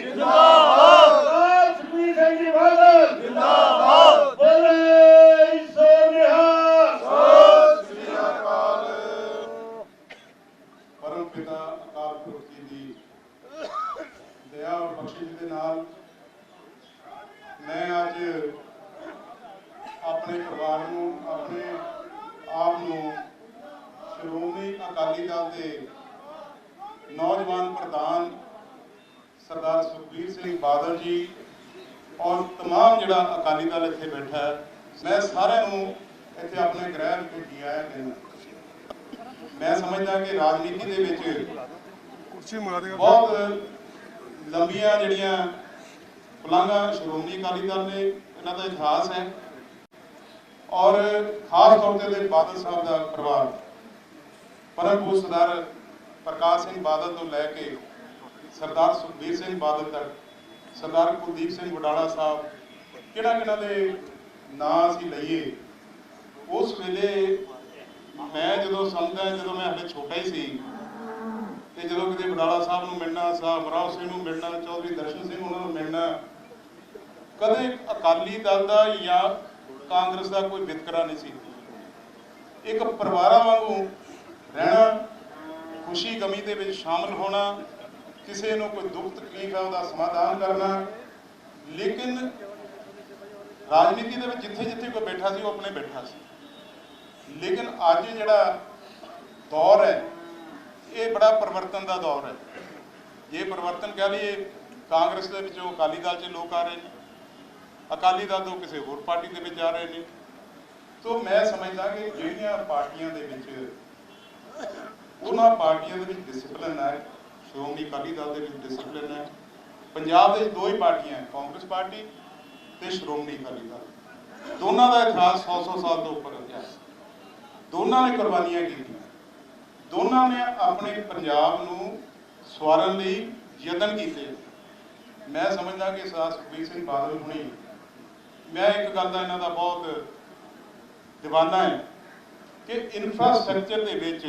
ਜਿੰਦਾਬਾਦ। ਸੁਖਬੀਰ ਸਿੰਘ ਜੀ ਬਾਦਲ ਜਿੰਦਾਬਾਦ। ਬੋਲੇ ਸੋ ਨਿਹਾਲ ਪਰਮ ਪਿਤਾ ਅਕਾਲ ਪੁਰਖ ਜੀ ਦੀ ਦਇਆ ਔਰ ਬਖਸ਼ਿਸ਼ ਦੇ ਨਾਲ ਮੈਂ ਅੱਜ ਆਪਣੇ ਪਰਿਵਾਰ ਨੂੰ ਆਪਣੇ ਆਪ ਨੂੰ ਸ਼੍ਰੋਮਣੀ ਅਕਾਲੀ ਦਲ ਦੇ ਨੌਜਵਾਨ ਪ੍ਰਧਾਨ ਸਰਦਾਰ ਸੁਖਬੀਰ ਸਿੰਘ ਬਾਦਲ ਜੀ ਔਰ तमाम ਜਿਹੜਾ ਅਕਾਲੀ ਦਲ ਇੱਥੇ ਬੈਠਾ ਹੈ ਮੈਂ ਸਾਰਿਆਂ ਨੂੰ ਇੱਥੇ ਆਪਣੇ ਗ੍ਰਹਿ ਵਿੱਚ ਜੀ ਆਇਆਂ ਕਹਿੰਦਾ ਮੈਂ ਸਮਝਦਾ ਕਿ ਰਾਜਨੀਤੀ ਦੇ ਵਿੱਚ ਕੁਰਸੀ ਮੰਗਾ ਦੇਗਾ ਬਹੁਤ ਲੰਬੀਆਂ ਜਿਹੜੀਆਂ ਪੁਲਾਂਘਾਂ ਸ਼੍ਰੋਮਣੀ ਅਕਾਲੀ ਦਲ ਨੇ ਇਹਨਾਂ ਦਾ ਇਤਿਹਾਸ ਹੈ ਔਰ ਖਾਸ ਤੌਰ ਤੇ ਦੇ ਬਾਦਲ ਸਾਹਿਬ ਦਾ ਪਰਿਵਾਰ ਪਰਮ ਪੂਜ ਸਰਦਾਰ ਪ੍ਰਕਾਸ਼ ਸਿੰਘ ਬਾਦਲ ਤੋਂ ਲੈ ਕੇ ਸਰਦਾਰ ਸੁਖਬੀਰ ਸਿੰਘ ਬਾਦਲ ਤੱਕ, ਸਰਦਾਰ ਕੁਲਦੀਪ ਸਿੰਘ ਵਡਾਲਾ ਸਾਹਿਬ, ਕਿਹੜਾ ਕਿਹੜਾ ਦੇ ਨਾਂ ਅਸੀਂ ਲਈਏ। ਉਸ ਵੇਲੇ ਮੈਂ ਜਦੋਂ ਸਮਝਦਾ ਜਦੋਂ ਮੈਂ ਹਲੇ ਛੋਟਾ ਹੀ ਸੀ, ਤੇ ਜਦੋਂ ਕਿਤੇ ਬਡਾਲਾ ਸਾਹਿਬ ਨੂੰ ਮਿਲਣਾ, ਸਾਹਿਬ ਰਾਓ ਸਿੰਘ ਨੂੰ ਮਿਲਣਾ, ਚੌਧਰੀ ਦਰਸ਼ਨ ਸਿੰਘ ਉਹਨਾਂ ਨੂੰ ਮਿਲਣਾ, ਕਦੇ ਅਕਾਲੀ ਦਲ ਦਾ ਜਾਂ ਕਾਂਗਰਸ ਦਾ ਕੋਈ ਵਿਤਕਰਾ ਨਹੀਂ ਸੀ। ਇੱਕ ਪਰਿਵਾਰਾਂ ਵਾਂਗੂ ਰਹਿਣਾ, ਖੁਸ਼ੀ ਗਮੀ ਦੇ ਵਿੱਚ ਸ਼ਾਮਲ ਹੋਣਾ ਕਿਸੇ ਨੂੰ ਕੋਈ ਦੁੱਖ ਤਕਲੀਫ ਹੈ, ਉਹਦਾ ਸਮਾਧਾਨ ਕਰਨਾ ਲੇਕਿਨ ਰਾਜਨੀਤੀ ਦੇ ਵਿੱਚ ਜਿੱਥੇ ਜਿੱਥੇ ਕੋਈ ਬੈਠਾ ਸੀ, ਉਹ ਆਪਣੇ ਬੈਠਾ ਸੀ। ਲੇਕਿਨ ਅੱਜ ਜਿਹੜਾ ਦੌਰ ਹੈ, ਇਹ ਬੜਾ ਪਰਿਵਰਤਨ ਦਾ ਦੌਰ ਹੈ। ਜੇ ਪਰਿਵਰਤਨ ਕਹਿ ਲਈਏ, ਕਾਂਗਰਸ ਦੇ ਵਿੱਚੋਂ ਅਕਾਲੀ ਦਲ 'ਚ ਲੋਕ ਆ ਰਹੇ ਨੇ। ਅਕਾਲੀ ਦਲ ਤੋਂ ਕਿਸੇ ਹੋਰ ਪਾਰਟੀ ਦੇ ਵਿੱਚ ਆ ਰਹੇ ਨੇ। ਤੋਂ ਮੈਂ ਸਮਝਦਾ ਕਿ ਜਿਹੜੀਆਂ ਪਾਰਟੀਆਂ ਦੇ ਵਿੱਚ, ਉਹਨਾਂ ਪਾਰਟੀਆਂ ਦੇ ਵਿੱਚ ਡਿਸਪਲਿਨ ਹੈ ਸ਼੍ਰੋਮਣੀ ਅਕਾਲੀ ਦਲ ਦੇ ਵਿੱਚ ਡਿਸਪਲਿਨ ਹੈ। ਪੰਜਾਬ ਦੇ ਵਿੱਚ ਦੋ ਹੀ ਪਾਰਟੀਆਂ ਕਾਂਗਰਸ ਪਾਰਟੀ ਤੇ ਸ਼੍ਰੋਮਣੀ ਅਕਾਲੀ ਦਲ। ਦੋਨਾਂ ਦਾ ਇਤਿਹਾਸ 100-100 ਸਾਲ ਤੋਂ ਉੱਪਰ ਹੈ। ਦੋਨਾਂ ਨੇ ਕੁਰਬਾਨੀਆਂ ਕੀਤੀਆਂ ਦੋਨਾਂ ਨੇ ਆਪਣੇ ਪੰਜਾਬ ਨੂੰ ਸਵਾਰਨ ਲਈ ਯਤਨ ਕੀਤੇ ਮੈਂ ਸਮਝਦਾ ਕਿ ਸਰਦਾਰ ਸੁਖਬੀਰ ਸਿੰਘ ਬਾਦਲ ਹੁਣੀ, ਮੈਂ ਇੱਕ ਗੱਲ ਦਾ ਇਹਨਾਂ ਦਾ ਬਹੁਤ دیਵਾਨਾ ਹੈ ਕਿ ਇਨਫਰਾਸਟ੍ਰਕਚਰ ਦੇ ਵਿੱਚ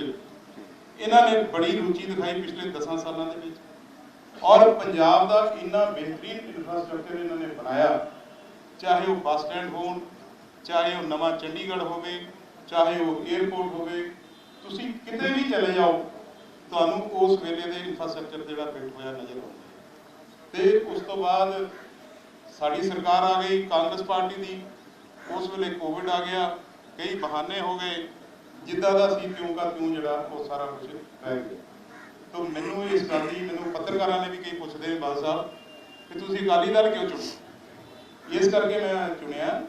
ਇਹਨਾਂ ਨੇ ਬੜੀ ਰੁਚੀ ਦਿਖਾਈ ਪਿਛਲੇ 10 ਸਾਲਾਂ ਦੇ ਵਿੱਚ। ਔਰ ਪੰਜਾਬ ਦਾ ਇੰਨਾ ਬਿਹਤਰੀਨ ਇਨਫਰਾਸਟ੍ਰਕਚਰ ਇਹਨਾਂ ਨੇ ਬਣਾਇਆ। ਚਾਹੇ ਉਹ ਬੱਸ ਸਟੈਂਡ ਹੋਣ, ਚਾਹੇ ਉਹ ਨਵਾਂ ਚੰਡੀਗੜ੍ਹ ਹੋਵੇ, ਚਾਹੇ ਉਹ 에ਅਰਪੋਰਟ ਹੋਵੇ, ਤੁਸੀਂ ਕਿਤੇ ਵੀ ਚਲੇ ਜਾਓ, ਤੁਹਾਨੂੰ ਉਸ ਵੇਲੇ ਦੇ ਇਨਫਰਾਸਟ੍ਰਕਚਰ ਜਿਹੜਾ ਫਿੱਟ ਹੋਇਆ ਨਜ਼ਰ ਆਉਂਦਾ। ਤੇ ਉਸ ਤੋਂ ਬਾਅਦ ਸਾਡੀ ਸਰਕਾਰ ਆ ਗਈ ਕਾਂਗਰਸ ਪਾਰਟੀ ਦੀ। ਉਸ ਵੇਲੇ ਕੋਵਿਡ ਆ ਗਿਆ, ਕਈ ਬਹਾਨੇ ਹੋ ਗਏ। ਜਿੱਦਾਂ ਦਾ ਸੀ ਤਿਉਂ ਦਾ ਤਿਉਂ ਜਿਹੜਾ ਉਹ ਸਾਰਾ ਕੁਝ ਰਹਿ ਗਿਆ। ਤਾਂ ਮੈਨੂੰ ਇਸ ਗੱਲ ਦੀ ਮੈਨੂੰ ਪੱਤਰਕਾਰਾਂ ਨੇ ਵੀ ਕਈ ਪੁੱਛਦੇ ਬਾਦ ਸਾਹਿਬ, ਕਿ ਤੁਸੀਂ ਅਕਾਲੀ ਦਲ ਕਿਉਂ ਚੁਣੇ? ਇਸ ਕਰਕੇ ਮੈਂ ਚੁਣਿਆ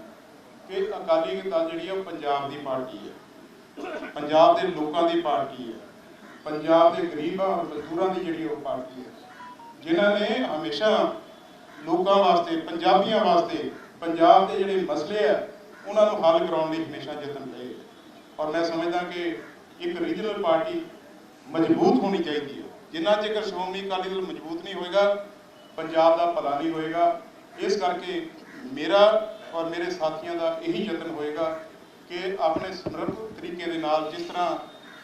ਕਿ ਅਕਾਲੀ ਦਲ ਜਿਹੜੀ ਹੈ ਪੰਜਾਬ ਦੀ ਪਾਰਟੀ ਹੈ ਪੰਜਾਬ ਦੇ ਲੋਕਾਂ ਦੀ ਪਾਰਟੀ ਹੈ ਪੰਜਾਬ ਦੇ ਗਰੀਬਾਂ ਮਜ਼ਦੂਰਾਂ ਦੀ ਜਿਹੜੀ ਉਹ ਪਾਰਟੀ ਹੈ ਜਿਨ੍ਹਾਂ ਨੇ ਹਮੇਸ਼ਾ ਲੋਕਾਂ ਵਾਸਤੇ, ਪੰਜਾਬੀਆਂ ਵਾਸਤੇ, ਪੰਜਾਬ ਦੇ ਜਿਹੜੇ ਮਸਲੇ ਆ, ਉਹਨਾਂ ਨੂੰ ਹੱਲ ਕਰਾਉਣ ਲਈ ਹਮੇਸ਼ਾ ਯਤਨ ਰਹੇ ਔਰ ਮੈਂ ਸਮਝਦਾ ਕਿ ਇੱਕ ਰੀਜਨਲ ਪਾਰਟੀ ਮਜ਼ਬੂਤ ਹੋਣੀ ਚਾਹੀਦੀ ਹੈ। ਜਿੰਨਾ ਚਿਰ ਸ਼੍ਰੋਮਣੀ ਅਕਾਲੀ ਦਲ ਮਜ਼ਬੂਤ ਨਹੀਂ ਹੋਏਗਾ, ਪੰਜਾਬ ਦਾ ਭਲਾ ਨਹੀਂ ਹੋਏਗਾ। ਇਸ ਕਰਕੇ ਮੇਰਾ ਔਰ ਮੇਰੇ ਸਾਥੀਆਂ ਦਾ ਇਹੀ ਯਤਨ ਹੋਏਗਾ ਕਿ ਆਪਣੇ ਸਮਰੱਥ ਤਰੀਕੇ ਦੇ ਨਾਲ ਜਿਸ ਤਰ੍ਹਾਂ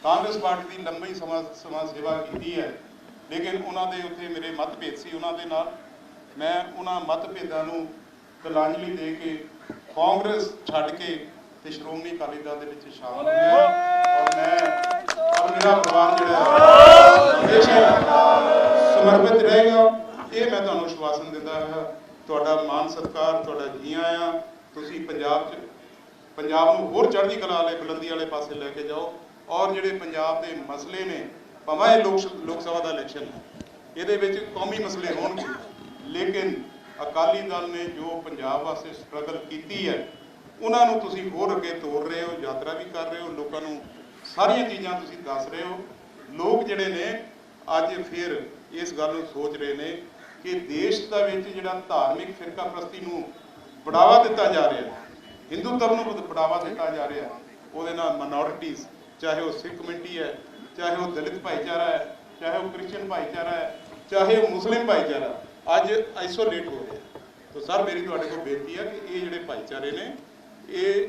ਕਾਂਗਰਸ ਪਾਰਟੀ ਦੀ ਲੰਬੀ ਸਮਾਂ ਸਮਾਜ ਸੇਵਾ ਕੀਤੀ ਹੈ, ਲੇਕਿਨ ਉਹਨਾਂ ਦੇ ਉੱਥੇ ਮੇਰੇ ਮਤਭੇਦ ਸੀ ਉਹਨਾਂ ਦੇ ਨਾਲ। ਮੈਂ ਉਹਨਾਂ ਮਤਭੇਦਾਂ ਨੂੰ ਗਲਾਂਜਲੀ ਦੇ ਕੇ ਕਾਂਗਰਸ ਛੱਡ ਕੇ ਤੇ ਸ਼੍ਰੋਮਣੀ ਅਕਾਲੀ ਦਲ ਦੇ ਵਿੱਚ ਸ਼ਾਮਲ ਹੋਇਆ ਔਰ ਮੈਂ ਔਰ ਮੇਰਾ ਪਰਿਵਾਰ ਜਿਹੜਾ ਹੈ। ਹਮੇਸ਼ਾ ਸਮਰਪਿਤ ਰਹੇਗਾ ਇਹ ਮੈਂ ਤੁਹਾਨੂੰ ਆਸ਼ਵਾਸਨ ਦਿੰਦਾ ਹਾਂ ਤੁਹਾਡਾ ਮਾਨ ਸਤਿਕਾਰ ਤੁਹਾਡਾ ਜੀ ਆਇਆਂ। ਤੁਸੀਂ ਪੰਜਾਬ 'ਚ ਪੰਜਾਬ ਨੂੰ ਹੋਰ ਚੜ੍ਹਦੀ ਕਲਾ ਵਾਲੇ ਬੁਲੰਦੀ ਵਾਲੇ ਪਾਸੇ ਲੈ ਕੇ ਜਾਓ। ਔਰ ਜਿਹੜੇ ਪੰਜਾਬ ਦੇ ਮਸਲੇ ਨੇ ਭਾਵੇਂ ਇਹ ਲੋਕ ਲੋਕ ਸਭਾ ਦਾ ਇਲੈਕਸ਼ਨ ਹੈ ਇਹਦੇ ਵਿੱਚ ਕੌਮੀ ਮਸਲੇ ਹੋਣਗੇ। ਲੇਕਿਨ ਅਕਾਲੀ ਦਲ ਨੇ ਜੋ ਪੰਜਾਬ ਵਾਸਤੇ ਸਟਰਗਲ ਕੀਤੀ ਹੈ ਉਹਨਾਂ ਨੂੰ ਤੁਸੀਂ ਹੋਰ ਅੱਗੇ ਤੋਰ ਰਹੇ ਹੋ, ਯਾਤਰਾ ਵੀ ਕਰ ਰਹੇ ਹੋ, ਲੋਕਾਂ ਨੂੰ ਸਾਰੀਆਂ ਚੀਜ਼ਾਂ ਤੁਸੀਂ ਦੱਸ ਰਹੇ ਹੋ। ਲੋਕ ਜਿਹੜੇ ਨੇ, ਅੱਜ ਫਿਰ ਇਸ ਗੱਲ ਨੂੰ ਸੋਚ ਰਹੇ ਨੇ ਕਿ ਦੇਸ਼ ਦਾ ਵਿੱਚ ਜਿਹੜਾ ਧਾਰਮਿਕ ਫਿਰਕਾ ਪ੍ਰਸਤੀ ਨੂੰ ਬੜਾਵਾ ਦਿੱਤਾ ਜਾ ਰਿਹਾ ਹੈ ਧਰਮ ਨੂੰ ਬੜਾਵਾ ਦਿੱਤਾ ਜਾ ਰਿਹਾ ਹੈ, ਉਹਦੇ ਨਾਲ ਮਾਈਨੋਰਿਟੀਜ਼ ਚਾਹੇ ਉਹ ਸਿੱਖ ਕਮਿਊਨਿਟੀ ਹੈ, ਚਾਹੇ ਉਹ ਦਲਿਤ ਭਾਈਚਾਰਾ ਹੈ, ਚਾਹੇ ਉਹ ਕ੍ਰਿਸਚੀਅਨ ਭਾਈਚਾਰਾ ਹੈ, ਚਾਹੇ ਉਹ ਮੁਸਲਿਮ ਭਾਈਚਾਰਾ, ਅੱਜ ਆਈਸੋਲੇਟ ਹੋ ਰਿਹਾ ਤਾਂ ਸਰ, ਮੇਰੀ ਤੁਹਾਡੇ ਕੋਲ ਬੇਨਤੀ ਹੈ ਕਿ ਇਹ ਜਿਹੜੇ ਭਾਈਚਾਰੇ ਨੇ ਇਹ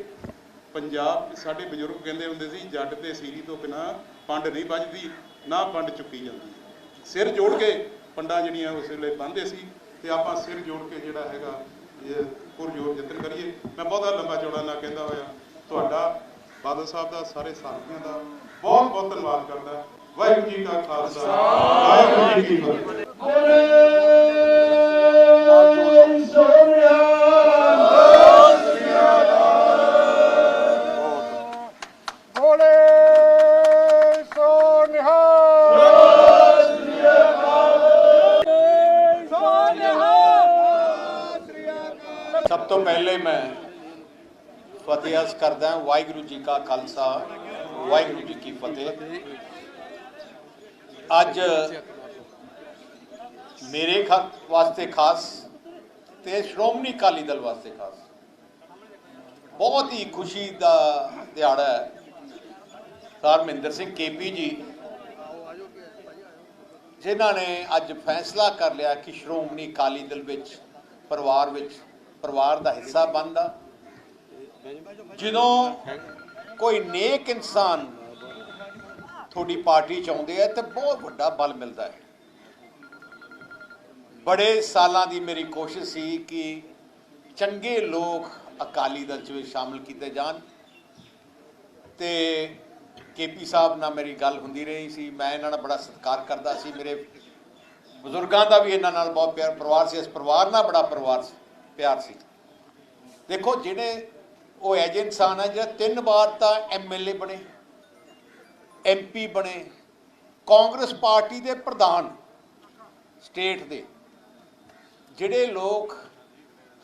ਪੰਜਾਬ ਸਾਡੇ ਬਜ਼ੁਰਗ ਕਹਿੰਦੇ ਹੁੰਦੇ ਸੀ, ਜੱਟ ਤੇ ਸੀਰੀ ਤੋਂ ਬਿਨਾ ਪੰਡ ਨਹੀਂ ਵੱਜਦੀ, ਨਾ ਪੰਡ ਚੁੱਕੀ ਜਾਂਦੀ। ਸਿਰ ਜੋੜ ਕੇ ਪੰਡਾਂ ਜਿਹੜੀਆਂ ਉਸ ਵੇਲੇ ਬੰਨ੍ਹਦੇ ਸੀ, ਤੇ ਆਪਾਂ ਸਿਰ ਜੋੜ ਕੇ ਜਿਹੜਾ ਹੈਗਾ, ਇਹ ਪੁਰਜੋਰ ਯਤਨ ਕਰੀਏ। ਮੈਂ ਬਹੁਤਾ ਲੰਬਾ ਚੌੜਾ ਨਾ ਕਹਿੰਦਾ ਹੋਇਆ। ਤੁਹਾਡਾ ਬਾਦਲ ਸਾਹਿਬ ਦਾ, ਸਾਰੇ ਸਾਥੀਆਂ ਦਾ ਬਹੁਤ ਬਹੁਤ ਧੰਨਵਾਦ ਕਰਦਾ। ਵਾਹਿਗੁਰੂ ਜੀ ਕਾ ਖਾਲਸਾ। ਵਾਹਿਗੁਰੂ ਜੀ ਕੀ ਫਤਿਹ। ਪਹਿਲੇ ਮੈਂ ਫਤਿਹ ਅਰਜ਼ ਕਰਦਾ ਵਾਹਿਗੁਰੂ ਜੀ ਕਾ ਖਾਲਸਾ, ਵਾਹਿਗੁਰੂ ਜੀ ਕੀ ਫਤਿਹ। ਅੱਜ ਮੇਰੇ ਵਾਸਤੇ ਖਾਸ ਤੇ ਸ਼੍ਰੋਮਣੀ ਅਕਾਲੀ ਦਲ ਵਾਸਤੇ ਖਾਸ। ਬਹੁਤ ਹੀ ਖੁਸ਼ੀ ਦਾ ਦਿਹਾੜਾ ਹੈ। ਸਰ ਮਹਿੰਦਰ ਸਿੰਘ ਕੇਪੀ ਜੀ, ਜਿਨ੍ਹਾਂ ਨੇ ਅੱਜ ਫੈਸਲਾ ਕਰ ਲਿਆ ਕਿ ਸ਼੍ਰੋਮਣੀ ਅਕਾਲੀ ਦਲ ਵਿੱਚ, ਪਰਿਵਾਰ ਵਿੱਚ ਪਰਿਵਾਰ ਦਾ ਹਿੱਸਾ ਬਣਦਾ। ਜਦੋਂ ਕੋਈ ਨੇਕ ਇਨਸਾਨ ਤੁਹਾਡੀ ਪਾਰਟੀ ਚ ਆਉਂਦੇ ਹੈ ਤੇ ਬਹੁਤ ਵੱਡਾ ਬਲ ਮਿਲਦਾ ਹੈ। ਬੜੇ ਸਾਲਾਂ ਦੀ ਮੇਰੀ ਕੋਸ਼ਿਸ਼ ਸੀ ਕਿ ਚੰਗੇ ਲੋਕ ਅਕਾਲੀ ਦਲ ਚ ਵੀ ਸ਼ਾਮਲ ਕੀਤੇ ਜਾਣ। ਤੇ ਕੇਪੀ ਸਾਹਿਬ ਨਾਲ ਮੇਰੀ ਗੱਲ ਹੁੰਦੀ ਰਹੀ ਸੀ। ਮੈਂ ਇਹਨਾਂ ਦਾ ਬੜਾ ਸਤਿਕਾਰ ਕਰਦਾ ਸੀ। ਮੇਰੇ ਬਜ਼ੁਰਗਾਂ ਦਾ ਵੀ ਇਹਨਾਂ ਨਾਲ ਬਹੁਤ ਪਿਆਰ, ਪਰਿਵਾਰ ਸੀ। ਇਸ ਪਰਿਵਾਰ ਨਾਲ ਬੜਾ ਪਰਿਵਾਰ ਸੀ। ਪਿਆਰ ਸੀ। ਦੇਖੋ, ਜਿਹੜੇ ਉਹ ਐਜੇ ਇਨਸਾਨ ਆ, ਜਿਹੜਾ ਤਿੰਨ ਵਾਰ ਤਾਂ ਐਮਐਲਏ ਬਣੇ ਐਮਪੀ ਬਣੇ, ਕਾਂਗਰਸ ਪਾਰਟੀ ਦੇ ਪ੍ਰਧਾਨ ਸਟੇਟ ਦੇ, ਜਿਹੜੇ ਲੋਕ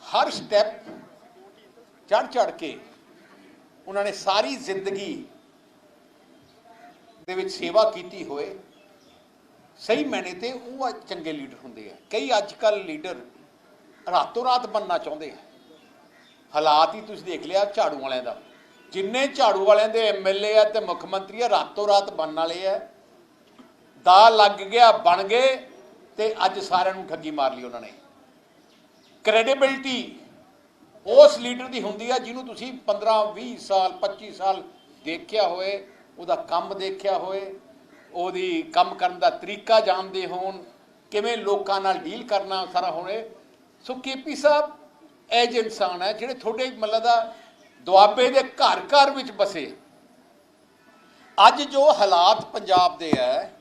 ਹਰ ਸਟੈਪ ਚੜ ਚੜ ਕੇ ਉਹਨਾਂ ਨੇ ਸਾਰੀ ਜ਼ਿੰਦਗੀ ਦੇ ਵਿੱਚ ਸੇਵਾ ਕੀਤੀ ਹੋਏ, ਸਹੀ ਮੈਨੇ ਤੇ ਉਹ ਚੰਗੇ ਲੀਡਰ ਹੁੰਦੇ ਆ। ਕਈ ਅੱਜ ਕੱਲ ਲੀਡਰ ਰਾਤੋਂ ਰਾਤ ਬੰਨਣਾ ਚਾਹੁੰਦੇ ਆ। ਹਾਲਾਤ ਹੀ ਤੁਸੀਂ ਦੇਖ ਲਿਆ ਝਾੜੂ ਵਾਲਿਆਂ ਦਾ। ਜਿੰਨੇ ਝਾੜੂ ਵਾਲਿਆਂ ਦੇ ਐਮਐਲਏ ਆ ਤੇ ਮੁੱਖ ਮੰਤਰੀ ਆ, ਰਾਤੋਂ ਰਾਤ ਬਣਨ ਵਾਲੇ ਆ। ਦਾ ਲੱਗ ਗਿਆ, ਬਣ ਗਏ ਤੇ ਅੱਜ ਸਾਰਿਆਂ ਨੂੰ ਠੱਗੀ ਮਾਰ ਲਈ ਉਹਨਾਂ ਨੇ। ਕ੍ਰੈਡੀਬਿਲਟੀ ਉਸ ਲੀਡਰ ਦੀ ਹੁੰਦੀ ਆ ਜਿਹਨੂੰ ਤੁਸੀਂ 15 20 ਸਾਲ 25 ਸਾਲ ਦੇਖਿਆ ਹੋਏ ਉਹਦਾ ਕੰਮ ਦੇਖਿਆ ਹੋਏ ਉਹਦੀ ਕੰਮ ਕਰਨ ਦਾ ਤਰੀਕਾ ਜਾਣਦੇ ਹੋਣ, ਕਿਵੇਂ ਲੋਕਾਂ ਨਾਲ ਡੀਲ ਕਰਨਾ ਸਾਰਾ ਹੋਣੇ ਸੋ ਕੇਪੀ ਸਾਹਿਬ ਐਜ ਇਨਸਾਨ ਹੈ, ਜਿਹੜੇ ਤੁਹਾਡੇ ਮਤਲਬ ਦਾ ਦੁਆਬੇ ਦੇ ਘਰ ਘਰ ਵਿੱਚ ਬਸੇ, ਅੱਜ ਜੋ ਹਾਲਾਤ ਪੰਜਾਬ ਦੇ ਹੈ,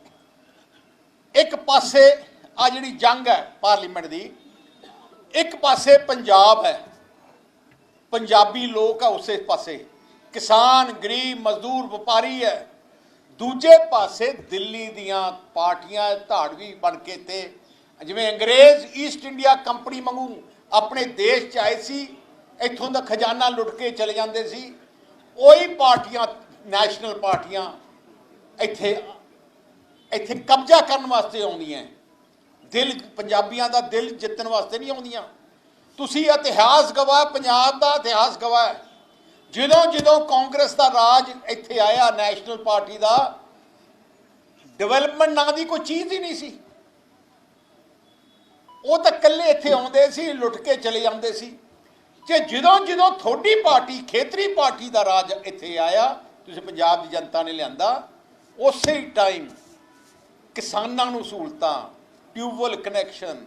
ਇੱਕ ਪਾਸੇ ਆ ਜਿਹੜੀ ਜੰਗ ਹੈ ਪਾਰਲੀਮੈਂਟ ਦੀ, ਇੱਕ ਪਾਸੇ ਪੰਜਾਬ ਹੈ, ਪੰਜਾਬੀ ਲੋਕ ਆ ਉਸੇ ਪਾਸੇ, ਕਿਸਾਨ, ਗਰੀਬ, ਮਜ਼ਦੂਰ, ਵਪਾਰੀ ਹੈ, ਦੂਜੇ ਪਾਸੇ ਦਿੱਲੀ ਦੀਆਂ ਪਾਰਟੀਆਂ ਧਾੜਵੀ ਬਣ ਕੇ ਤੇ ਜਿਵੇਂ ਅੰਗਰੇਜ਼ ਈਸਟ ਇੰਡੀਆ ਕੰਪਨੀ ਵਾਂਗੂ ਆਪਣੇ ਦੇਸ਼ ਚ ਆਏ ਸੀ, ਇੱਥੋਂ ਦਾ ਖਜ਼ਾਨਾ ਲੁੱਟ ਕੇ ਚਲੇ ਜਾਂਦੇ ਸੀ। ਉਹੀ ਪਾਰਟੀਆਂ ਨੈਸ਼ਨਲ ਪਾਰਟੀਆਂ ਇੱਥੇ ਇੱਥੇ ਕਬਜ਼ਾ ਕਰਨ ਵਾਸਤੇ ਆਉਂਦੀਆਂ ਦਿਲ, ਪੰਜਾਬੀਆਂ ਦਾ ਦਿਲ ਜਿੱਤਣ ਵਾਸਤੇ ਨਹੀਂ ਆਉਂਦੀਆਂ। ਤੁਸੀਂ ਇਤਿਹਾਸ ਗਵਾਹ, ਪੰਜਾਬ ਦਾ ਇਤਿਹਾਸ ਗਵਾਹ ਜਦੋਂ ਜਦੋਂ ਕਾਂਗਰਸ ਦਾ ਰਾਜ ਇੱਥੇ ਆਇਆ ਨੈਸ਼ਨਲ ਪਾਰਟੀ ਦਾ ਡਿਵੈਲਪਮੈਂਟ ਨਾਂ ਦੀ ਕੋਈ ਚੀਜ਼ ਹੀ ਨਹੀਂ ਸੀ। ਉਹ ਤਾਂ ਇਕੱਲੇ ਇੱਥੇ ਆਉਂਦੇ ਸੀ, ਲੁੱਟ ਕੇ ਚਲੇ ਜਾਂਦੇ ਸੀ। ਕਿ ਜਦੋਂ ਜਦੋਂ ਤੁਹਾਡੀ ਪਾਰਟੀ, ਖੇਤਰੀ ਪਾਰਟੀ ਦਾ ਰਾਜ ਇੱਥੇ ਆਇਆ, ਤੁਸੀਂ ਪੰਜਾਬ ਦੀ ਜਨਤਾ ਨੇ ਲਿਆਂਦਾ, ਉਸੇ ਟਾਈਮ ਕਿਸਾਨਾਂ ਨੂੰ ਸਹੂਲਤਾਂ, ਟਿਊਬਵੈਲ ਕਨੈਕਸ਼ਨ,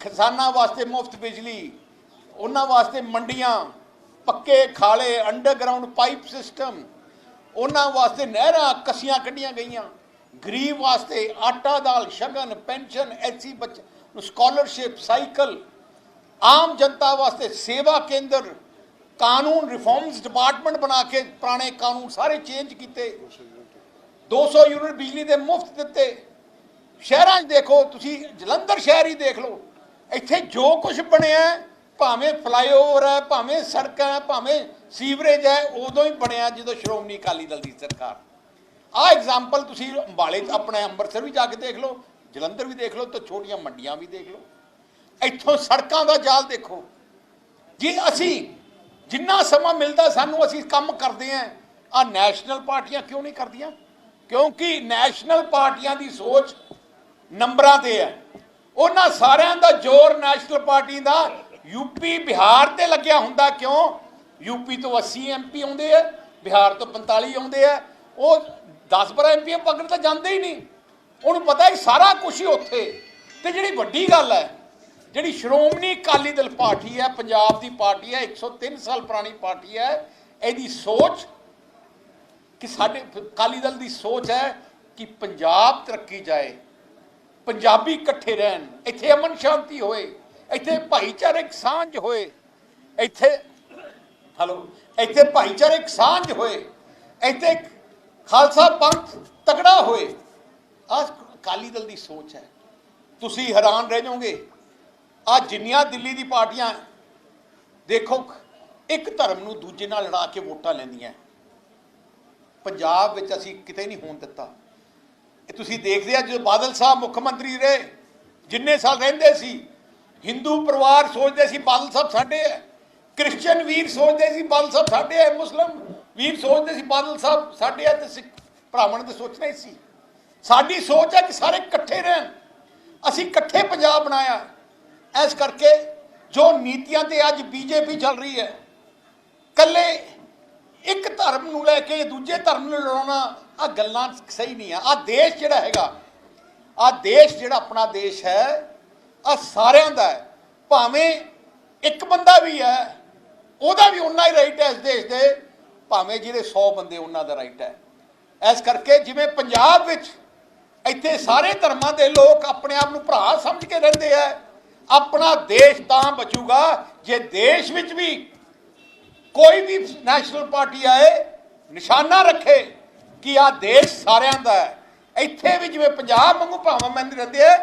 ਕਿਸਾਨਾਂ ਵਾਸਤੇ ਮੁਫਤ ਬਿਜਲੀ, ਉਹਨਾਂ ਵਾਸਤੇ ਮੰਡੀਆਂ, ਪੱਕੇ, ਖਾਲੇ ਅੰਡਰਗਰਾਉਂਡ ਪਾਈਪ ਸਿਸਟਮ ਉਹਨਾਂ ਵਾਸਤੇ ਨਹਿਰਾਂ ਕੱਸੀਆਂ ਕੱਢੀਆਂ ਗਈਆਂ। ਗਰੀਬ ਵਾਸਤੇ ਆਟਾ ਦਾਲ, ਸ਼ਗਨ, ਪੈਨਸ਼ਨ, ਐਸੀ ਬੱਚ ਸਕਾਲਰਸ਼ਿਪ ਸਾਈਕਲ ਆਮ ਜਨਤਾ ਵਾਸਤੇ ਸੇਵਾ ਕੇਂਦਰ, ਕਾਨੂੰਨ ਰਿਫਾਰਮਸ ਡਿਪਾਰਟਮੈਂਟ ਬਣਾ ਕੇ ਪੁਰਾਣੇ ਕਾਨੂੰਨ ਸਾਰੇ ਚੇਂਜ ਕੀਤੇ। 200 ਯੂਨਿਟ ਬਿਜਲੀ ਦੇ ਮੁਫਤ ਦਿੱਤੇ। ਸ਼ਹਿਰਾਂ 'ਚ ਦੇਖੋ, ਤੁਸੀਂ ਜਲੰਧਰ ਸ਼ਹਿਰ ਹੀ ਦੇਖ ਲਓ। ਇੱਥੇ ਜੋ ਕੁਝ ਬਣਿਆ, ਭਾਵੇਂ ਫਲਾਈਓਵਰ ਹੈ, ਭਾਵੇਂ ਸੜਕਾਂ ਹੈ, ਭਾਵੇਂ ਸੀਵਰੇਜ ਹੈ, ਉਦੋਂ ਹੀ ਬਣਿਆ ਜਦੋਂ ਸ਼੍ਰੋਮਣੀ ਅਕਾਲੀ ਦਲ ਦੀ ਸਰਕਾਰ। ਆਹ ਐਗਜ਼ਾਮਪਲ ਤੁਸੀਂ ਅੰਬਾਲੇ, ਆਪਣੇ ਅੰਮ੍ਰਿਤਸਰ ਵੀ ਜਾ ਕੇ ਦੇਖ ਲਓ। ਜਲੰਧਰ ਵੀ ਦੇਖ ਲਓ ਤੇ ਛੋਟੀਆਂ ਮੰਡੀਆਂ ਵੀ ਦੇਖ ਲਓ। ਇੱਥੋਂ ਸੜਕਾਂ ਦਾ ਜਾਲ ਦੇਖੋ। ਜੇ ਅਸੀਂ ਜਿੰਨਾ ਸਮਾਂ ਮਿਲਦਾ ਸਾਨੂੰ ਅਸੀਂ ਕੰਮ ਕਰਦੇ ਆਂ। ਆ ਨੈਸ਼ਨਲ ਪਾਰਟੀਆਂ ਕਿਉਂ ਨਹੀਂ ਕਰਦੀਆਂ? ਕਿਉਂਕਿ ਨੈਸ਼ਨਲ ਪਾਰਟੀਆਂ ਦੀ ਸੋਚ ਨੰਬਰਾਂ ਤੇ ਹੈ। ਉਹਨਾਂ ਸਾਰਿਆਂ ਦਾ ਜ਼ੋਰ ਨੈਸ਼ਨਲ ਪਾਰਟੀ ਦਾ। ਯੂਪੀ ਬਿਹਾਰ ਤੇ ਲੱਗਿਆ ਹੁੰਦਾ ਕਿਉਂ? ਯੂਪੀ ਤੋਂ 80 ਐਮਪੀ ਆਉਂਦੇ ਆ, ਬਿਹਾਰ ਤੋਂ 45 ਆਉਂਦੇ ਆ। ਉਹ 10 12 ਐਮਪੀ ਪਕੜ ਤਾਂ ਜਾਂਦੇ ਹੀ ਨਹੀਂ। ਉਹਨੂੰ ਪਤਾ ਹੀ ਸਾਰਾ ਕੁਝ ਹੀ ਉੱਥੇ। ਤੇ ਜਿਹੜੀ ਵੱਡੀ ਗੱਲ ਹੈ, ਜਿਹੜੀ ਸ਼੍ਰੋਮਣੀ ਅਕਾਲੀ ਦਲ ਪਾਰਟੀ ਹੈ, ਪੰਜਾਬ ਦੀ ਪਾਰਟੀ ਹੈ 103 ਸਾਲ ਪੁਰਾਣੀ ਪਾਰਟੀ ਹੈ, ਇਹਦੀ ਸੋਚ ਕਿ ਸਾਡੇ ਅਕਾਲੀ ਦਲ ਦੀ ਸੋਚ ਹੈ ਕਿ ਪੰਜਾਬ ਤਰੱਕੀ ਜਾਏ, ਪੰਜਾਬੀ ਇਕੱਠੇ ਰਹਿਣ, ਇੱਥੇ ਅਮਨ ਸ਼ਾਂਤੀ ਹੋਏ, ਇੱਥੇ ਭਾਈਚਾਰਕ ਸਾਂਝ ਹੋਏ, ਇੱਥੇ, ਹਲੋ, ਇੱਥੇ ਭਾਈਚਾਰਕ ਸਾਂਝ ਹੋਏ, ਇੱਥੇ ਖਾਲਸਾ ਪੰਥ ਤਕੜਾ ਹੋਏ। ਆਹ ਅਕਾਲੀ ਦਲ ਦੀ ਸੋਚ ਹੈ। ਤੁਸੀਂ ਹੈਰਾਨ ਰਹਿ ਜਾਓਗੇ। ਆ ਜਿੰਨੀਆਂ ਦਿੱਲੀ ਦੀ ਪਾਰਟੀਆਂ ਦੇਖੋ, ਇੱਕ ਧਰਮ ਨੂੰ ਦੂਜੇ ਨਾਲ ਲੜਾ ਕੇ ਵੋਟਾਂ ਲੈਂਦੀਆਂ। ਪੰਜਾਬ ਵਿੱਚ ਅਸੀਂ ਕਿਤੇ ਨਹੀਂ ਹੋਣ ਦਿੱਤਾ। ਇਹ ਤੁਸੀਂ ਦੇਖਦੇ ਆ ਜਦੋਂ ਬਾਦਲ ਸਾਹਿਬ ਮੁੱਖ ਮੰਤਰੀ ਰਹੇ, ਜਿੰਨੇ ਸਾਲ ਰਹਿੰਦੇ ਸੀ, ਹਿੰਦੂ ਪਰਿਵਾਰ ਸੋਚਦੇ ਸੀ ਬਾਦਲ ਸਾਹਿਬ ਸਾਡੇ ਹੈ। ਕ੍ਰਿਸਚੀਅਨ ਵੀਰ ਸੋਚਦੇ ਸੀ ਬਾਦਲ ਸਾਹਿਬ ਸਾਡੇ ਹੈ। ਮੁਸਲਮ ਵੀਰ ਸੋਚਦੇ ਸੀ ਬਾਦਲ ਸਾਹਿਬ ਸਾਡੇ ਹੈ ਤੇ ਸਿੱਖ ਭਰਾਵਾਂ ਨੇ ਸੋਚਣਾ ਹੀ ਸੀ। ਸਾਡੀ ਸੋਚ ਹੈ ਕਿ ਸਾਰੇ ਇਕੱਠੇ ਰਹਿਣ। ਅਸੀਂ ਇਕੱਠੇ ਪੰਜਾਬ ਬਣਾਇਆ। ਇਸ ਕਰਕੇ ਜੋ ਨੀਤੀਆਂ ਤੇ ਅੱਜ ਬੀਜੇਪੀ ਚੱਲ ਰਹੀ ਹੈ ਕੱਲੇ ਇੱਕ ਧਰਮ ਨੂੰ ਲੈ ਕੇ ਦੂਜੇ ਧਰਮ ਨੂੰ ਲੜਾਉਣਾ ਆ ਗੱਲਾਂ ਸਹੀ ਨਹੀਂ ਆ। ਆ ਦੇਸ਼ ਜਿਹੜਾ ਹੈਗਾ ਆ ਦੇਸ਼ ਜਿਹੜਾ ਆਪਣਾ ਦੇਸ਼ ਹੈ ਆ ਸਾਰਿਆਂ ਦਾ ਹੈ। ਭਾਵੇਂ ਇੱਕ ਬੰਦਾ ਵੀ ਹੈ, ਉਹਦਾ ਵੀ ਉਨਾ ਹੀ ਰਾਈਟ ਹੈ ਇਸ ਦੇਸ਼ ਦੇ। ਭਾਵੇਂ ਜਿਹੜੇ 100 ਬੰਦੇ ਉਹਨਾਂ ਦਾ ਰਾਈਟ ਹੈ। ਇਸ ਕਰਕੇ ਜਿਵੇਂ ਪੰਜਾਬ ਵਿੱਚ ਇੱਥੇ ਸਾਰੇ ਧਰਮਾਂ ਦੇ ਲੋਕ ਆਪਣੇ ਆਪ ਨੂੰ ਭਰਾ ਸਮਝ ਕੇ ਰਹਿੰਦੇ ਆ। ਆਪਣਾ ਦੇਸ਼ ਤਾਂ ਬਚੂਗਾ, ਜੇ ਦੇਸ਼ ਵਿੱਚ ਵੀ ਕੋਈ ਵੀ ਨੈਸ਼ਨਲ ਪਾਰਟੀ ਆਏ, ਨਿਸ਼ਾਨਾ ਰੱਖੇ ਕਿ ਆ ਦੇਸ਼ ਸਾਰਿਆਂ ਦਾ ਹੈ। ਇੱਥੇ ਵੀ ਜਿਵੇਂ ਪੰਜਾਬ ਵਾਂਗੂ ਭਾਵਾਂ ਮੰਦ ਰਹਿੰਦੇ ਆ,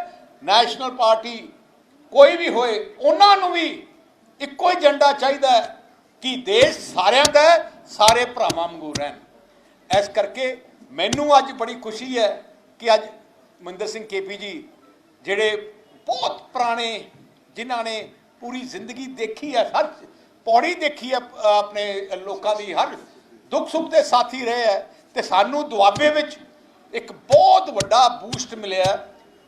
ਨੈਸ਼ਨਲ ਪਾਰਟੀ ਕੋਈ ਵੀ ਹੋਏ, ਉਹਨਾਂ ਨੂੰ ਵੀ ਇੱਕੋ ਹੀ ਏਜੰਡਾ ਚਾਹੀਦਾ ਹੈ ਕਿ ਦੇਸ਼ ਸਾਰਿਆਂ ਦਾ ਸਾਰੇ ਭਰਾਵਾਂ ਵਾਂਗੂ ਰਹਿਣ। ਇਸ ਕਰਕੇ ਮੈਨੂੰ ਅੱਜ ਬੜੀ ਖੁਸ਼ੀ ਹੈ ਕਿ ਅੱਜ ਮਨਿੰਦਰ ਸਿੰਘ ਕੇਪੀ ਜੀ ਜਿਹੜੇ ਬਹੁਤ ਪੁਰਾਣੇ, ਜਿਨ੍ਹਾਂ ਨੇ ਪੂਰੀ ਜ਼ਿੰਦਗੀ ਦੇਖੀ ਹੈ, ਹਰ ਪੌੜੀ ਦੇਖੀ ਹੈ ਆਪਣੇ ਲੋਕਾਂ ਦੀ, ਹਰ ਦੁੱਖ ਸੁੱਖ ਦੇ ਸਾਥੀ ਰਹੇ ਹੈ ਤੇ ਸਾਨੂੰ ਦੁਆਬੇ ਵਿੱਚ ਇੱਕ ਬਹੁਤ ਵੱਡਾ ਬੂਸਟ ਮਿਲਿਆ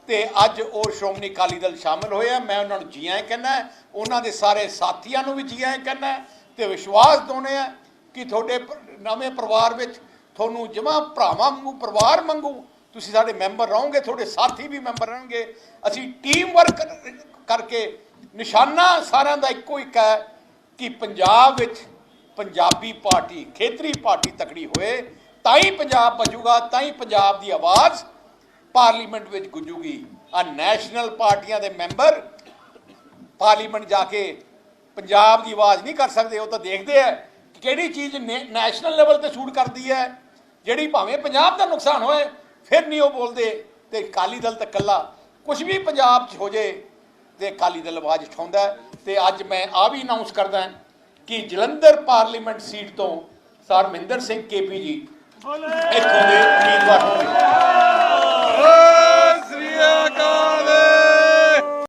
ਤੇ ਅੱਜ ਉਹ ਸ਼੍ਰੋਮਣੀ ਅਕਾਲੀ ਦਲ ਸ਼ਾਮਲ ਹੋਏ ਆ ਮੈਂ ਉਹਨਾਂ ਨੂੰ ਜੀਆਂ ਆਇਆਂ ਕਹਿੰਦਾ ਉਹਨਾਂ ਦੇ ਸਾਰੇ ਸਾਥੀਆਂ ਨੂੰ ਵੀ ਜੀਆਂ ਕਹਿੰਦਾ ਤੇ ਵਿਸ਼ਵਾਸ ਦੋਨੇ ਆ ਕਿ ਤੁਹਾਡੇ ਨਵੇਂ ਪਰਿਵਾਰ ਵਿੱਚ ਤੁਹਾਨੂੰ ਜਮਾ ਭਰਾਵਾਂ ਵਾਂਗੂ, ਪਰਿਵਾਰ ਵਾਂਗੂ ਤੁਸੀਂ ਸਾਡੇ ਮੈਂਬਰ ਰਹੋਗੇ, ਤੁਹਾਡੇ ਸਾਥੀ ਵੀ ਮੈਂਬਰ ਰਹਿਣਗੇ। ਅਸੀਂ ਟੀਮ ਵਰਕ ਕਰਕੇ ਨਿਸ਼ਾਨਾ ਸਾਰਿਆਂ ਦਾ ਇੱਕੋ ਇੱਕ ਹੈ ਕਿ ਪੰਜਾਬ ਵਿੱਚ ਪੰਜਾਬੀ ਪਾਰਟੀ, ਖੇਤਰੀ ਪਾਰਟੀ ਤਕੜੀ ਹੋਏ, ਤਾਂ ਹੀ ਪੰਜਾਬ ਬਚੂਗਾ ਤਾਂ ਹੀ ਪੰਜਾਬ ਦੀ ਆਵਾਜ਼ ਪਾਰਲੀਮੈਂਟ ਵਿੱਚ ਗੁੰਜੂਗੀ। ਆ ਨੈਸ਼ਨਲ ਪਾਰਟੀਆਂ ਦੇ ਮੈਂਬਰ ਪਾਰਲੀਮੈਂਟ ਜਾ ਕੇ ਪੰਜਾਬ ਦੀ ਆਵਾਜ਼ ਨਹੀਂ ਕਰ ਸਕਦੇ, ਉਹ ਤਾਂ ਦੇਖਦੇ ਆ ਕਿ ਕਿਹੜੀ ਚੀਜ਼ ਨੇ- ਨੈਸ਼ਨਲ ਲੈਵਲ ਤੇ ਸ਼ੂਟ ਕਰਦੀ ਹੈ, ਜਿਹੜੀ ਭਾਵੇਂ ਪੰਜਾਬ ਦਾ ਨੁਕਸਾਨ ਹੋਏ ਫਿਰ ਨਹੀਂ ਉਹ ਬੋਲਦੇ ਤੇ ਅਕਾਲੀ ਦਲ ਤਾਂ ਕੱਲਾ ਕੁਝ ਵੀ ਪੰਜਾਬ 'ਚ ਹੋ ਜੇ ਤੇ ਅਕਾਲੀ ਦਲ ਆਵਾਜ਼ ਉਠਾਉਂਦਾ ਹੈ। ਤੇ ਅੱਜ ਮੈਂ ਆ ਵੀ ਅਨਾਉਂਸ ਕਰਦਾ ਕਿ ਜਲੰਧਰ ਪਾਰਲੀਮੈਂਟ ਸੀਟ ਤੋਂ ਸਰ ਮਹਿੰਦਰ ਸਿੰਘ ਕੇਪੀ ਜੀ ਇੱਥੋਂ ਦੇ ਉਮੀਦਵਾਰ ਹੋਣਗੇ